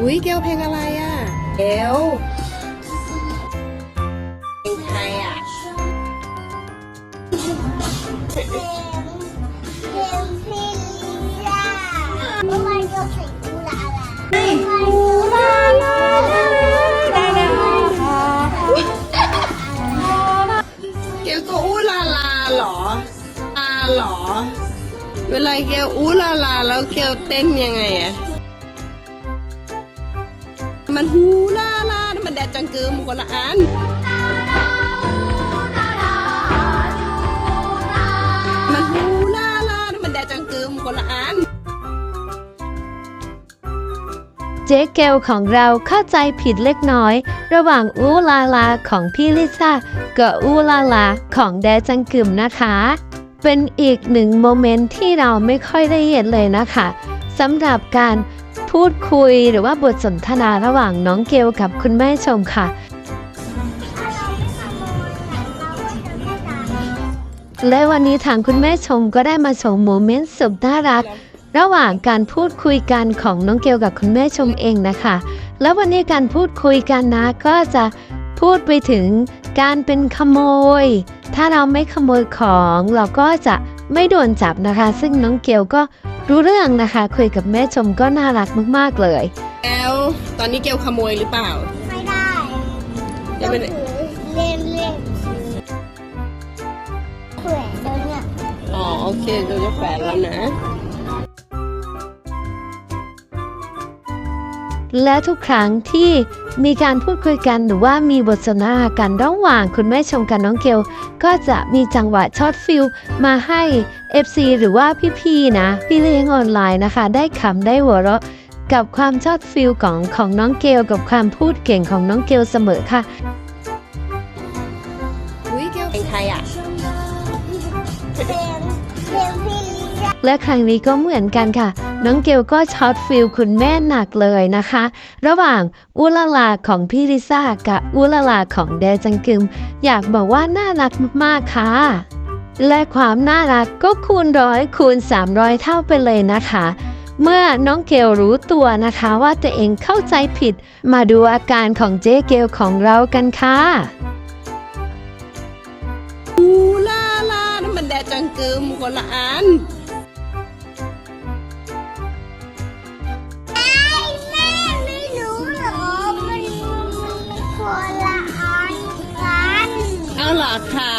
อุ้ยเกลเพลงอะไรอะเกลเพลงไทยอะเพลงเพลงพิลาเมื่อวานเราใส่กุหลาบกุหลาบเกลก็อู้ลาลาเหรอลาเหรอ เวลาเกลอู้ลาลาแล้วเกลเต้นยังไงอะ มันฮูลาลามันแดดจังเกิมคนละอันมันฮูลาลามันแดดจังเกิมคนละอันเจ๊เกลของเราเข้าใจผิดเล็กน้อย ระหว่างอูลาลาของพี่ลิซ่ากับอูลาลาของแดจังกึมนะคะ เป็นอีกหนึ่งโมเมนต์ที่เราไม่ค่อยได้เห็นเลยนะคะ สำหรับการพูดคุยหรือว่าบทสนทนาระหว่างน้องเกลกับคุณแม่ชมค่ะ และวันนี้ทางคุณแม่ชมก็ได้มาชมโมเมนต์สุดน่ารัก ระหว่างการพูดคุยกันของน้องเกลกับคุณแม่ชมเองนะคะ แล้ววันนี้การพูดคุยกันนะก็จะพูดไปถึงการเป็นขโมย ถ้าเราไม่ขโมยของเราก็จะ ไม่โดนจับนะคะ ซึ่งน้องเกลก็รู้เรื่องนะคะ คุยกับแม่ชมก็น่ารักมากๆเลย แล้วตอนนี้เกลขโมยหรือเปล่า ไม่ได้ยัต้องงไม่ถืได้อเล่นเล่นแขวนแล้วเนี่ย อ๋อโอเคเดี๋ยวจะแขวนแล้วนะ และทุกครั้งที่มีการพูดคุยกันหรือว่ามีบทสนทนากันระหว่างคุณแม่ชมกับน้องเกลก็จะมีจังหวะช็อตฟิลมาให้ FC หรือว่าพี่ๆนะพี่เลี้ยงออนไลน์นะคะ ได้ขำได้หัวเราะกับความช็อตฟิลของของน้องเกลกับความพูดเก่งของน้องเกลเสมอค่ะอุ้ยเกลเพลงไทยอะ เพลงเพลงพิลาและครั้งนี้ก็เหมือนกันค่ะ น้องเกลก็ช็อตฟิลคุณแม่หนักเลยนะคะ ระหว่างอุลาลาของพี่ลิซ่ากับอุลาลาของแดจังกึม อยากบอกว่าน่ารักมากๆค่ะ และความน่ารักก็คูณร้อยคูณ 300 เท่าไปเลยนะคะ เมื่อน้องเกลรู้ตัวนะคะว่าตัวเองเข้าใจผิด มาดูอาการของเจ๊เกลของเรากันค่ะ จังกึมคนละอันแม่ไม่รู้เหรอมันมันคนละอันกันเอาเหรอคะ